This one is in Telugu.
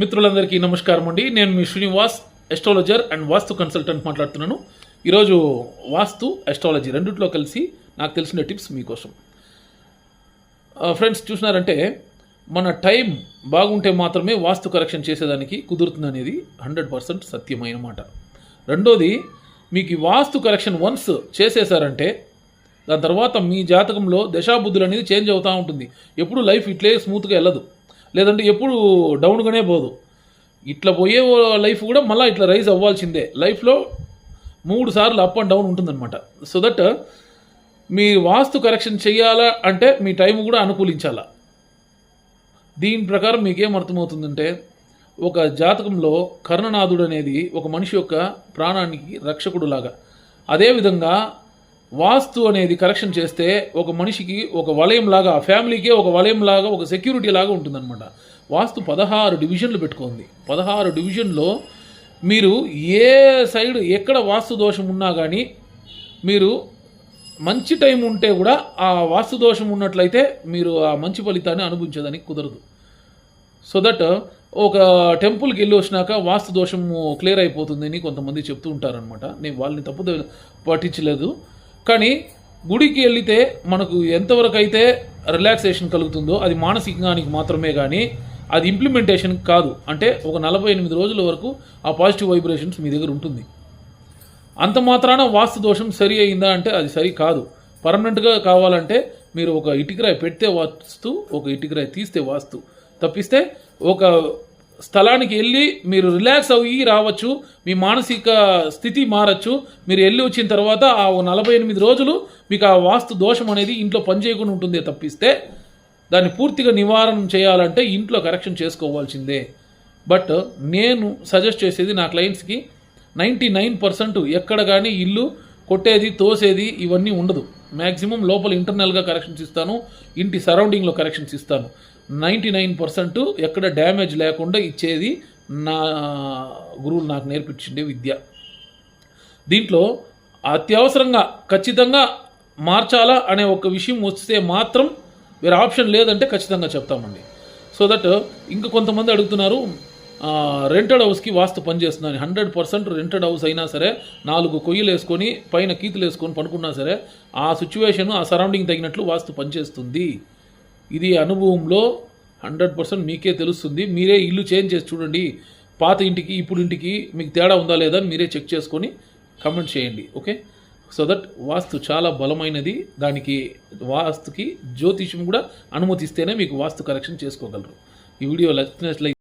మిత్రులందరికీ నమస్కారం అండి. నేను మీ Srinivas astrologer and vastu consultant మాట్లాడుతున్నాను. ఈరోజు వాస్తు ఎస్ట్రాలజీ రెండిట్లో కలిసి నాకు తెలిసిన టిప్స్ మీకోసం. ఫ్రెండ్స్ చూసినారంటే మన టైం బాగుంటే మాత్రమే వాస్తు కరెక్షన్ చేసేదానికి కుదురుతుంది అనేది హండ్రెడ్ పర్సెంట్ సత్యమైన మాట. రెండోది మీకు ఈ వాస్తు కరెక్షన్ వన్స్ చేసేసారంటే దాని తర్వాత మీ జాతకంలో దశాబుద్ధులు అనేది చేంజ్ అవుతూ ఉంటుంది. ఎప్పుడు లైఫ్ ఇట్లే స్మూత్గా వెళ్ళదు. లేదంటే ఎప్పుడు డౌన్గానే పోదు. ఇట్లా పోయే లైఫ్ కూడా మళ్ళీ ఇట్లా రైజ్ అవ్వాల్సిందే. లైఫ్లో మూడు సార్లు అప్ అండ్ డౌన్ ఉంటుందన్నమాట. సో దట్ మీ వాస్తు కరెక్షన్ చేయాలా అంటే మీ టైం కూడా అనుకూలించాలా. దీని ప్రకారం మీకేం అర్థమవుతుందంటే ఒక జాతకంలో కర్ణనాథుడు అనేది ఒక మనిషి యొక్క ప్రాణానికి రక్షకుడు లాగా అదేవిధంగా వాస్తు అనేది కరెక్షన్ చేస్తే ఒక మనిషికి ఒక వలయం లాగా ఫ్యామిలీకే ఒక వలయం లాగా ఒక సెక్యూరిటీ లాగా ఉంటుందన్నమాట. వాస్తు పదహారు డివిజన్లు పెట్టుకుంది. పదహారు డివిజన్లో మీరు ఏ సైడ్ ఎక్కడ వాస్తు దోషం ఉన్నా కానీ మీరు మంచి టైం ఉంటే కూడా ఆ వాస్తు దోషం ఉన్నట్లయితే మీరు ఆ మంచి ఫలితాన్ని అనుభవించేదానికి కుదరదు. సో దట్ ఒక టెంపుల్కి వెళ్ళి వచ్చినాక వాస్తు దోషము క్లియర్ అయిపోతుందని కొంతమంది చెప్తూ ఉంటారనమాట నేను వాళ్ళని తప్పు పట్టించలేదు. కానీ గుడికి వెళితే మనకు ఎంతవరకు అయితే రిలాక్సేషన్ కలుగుతుందో అది మానసికానికి మాత్రమే కానీ అది ఇంప్లిమెంటేషన్ కాదు. అంటే ఒక నలభై ఎనిమిది రోజుల వరకు ఆ పాజిటివ్ వైబ్రేషన్స్ మీ దగ్గర ఉంటుంది. అంత మాత్రాన వాస్తు దోషం సరి అయిందా అంటే అది సరి కాదు. పర్మనెంట్గా కావాలంటే మీరు ఒక ఇటుకరాయి పెడితే వాస్తు ఒక ఇటుకరాయి తీస్తే వాస్తు. తప్పిస్తే ఒక స్థలానికి వెళ్ళి మీరు రిలాక్స్ అయ్యి రావచ్చు మీ మానసిక స్థితి మారచ్చు. మీరు వెళ్ళి వచ్చిన తర్వాత ఆ ఓ నలభై ఎనిమిది రోజులు మీకు ఆ వాస్తు దోషం అనేది ఇంట్లో పనిచేయకుండా ఉంటుందే తప్పిస్తే దాన్ని పూర్తిగా నివారణ చేయాలంటే ఇంట్లో కరెక్షన్ చేసుకోవాల్సిందే. బట్ నేను సజెస్ట్ చేసేది నా క్లయింట్స్కి నైంటీ నైన్ పర్సెంట్ ఎక్కడ కానీ ఇల్లు కొట్టేది తోసేది ఇవన్నీ ఉండదు. మ్యాక్సిమం లోపల ఇంటర్నల్గా కరెక్షన్స్ ఇస్తాను ఇంటి సరౌండింగ్లో కరెక్షన్స్ ఇస్తాను. నైంటీ నైన్ పర్సెంట్ ఎక్కడ డ్యామేజ్ లేకుండా ఇచ్చేది నా గురువులు నాకు నేర్పించిండే విద్య. దీంట్లో అత్యవసరంగా ఖచ్చితంగా మార్చాలా అనే ఒక విషయం వస్తే మాత్రం వేరే ఆప్షన్ లేదంటే ఖచ్చితంగా చెప్తామండి. సో దట్ ఇంకా కొంతమంది అడుగుతున్నారు రెంటెడ్ హౌస్కి వాస్తు పనిచేస్తున్నాను హండ్రెడ్ పర్సెంట్ రెంటెడ్ హౌస్ అయినా సరే నాలుగు కొయ్యలు వేసుకొని పైన కీతులు వేసుకొని పడుకున్నా సరే ఆ సిచ్యువేషన్ ఆ సరౌండింగ్ తగినట్లు వాస్తు పనిచేస్తుంది ఇది అనుభవంలో హండ్రెడ్ పర్సెంట్ మీకే తెలుస్తుంది. మీరే ఇల్లు చేంజ్ చేసి చూడండి. పాత ఇంటికి ఇప్పుడు ఇంటికి మీకు తేడా ఉందా లేదా అని మీరే చెక్ చేసుకొని కమెంట్ చేయండి. ఓకే? సో దట్ వాస్తు చాలా బలమైనది. దానికి వాస్తుకి జ్యోతిష్యం కూడా అనుమతిస్తేనే మీకు వాస్తు కరెక్షన్ చేసుకోగలరు. ఈ వీడియో నచ్చినట్లయితే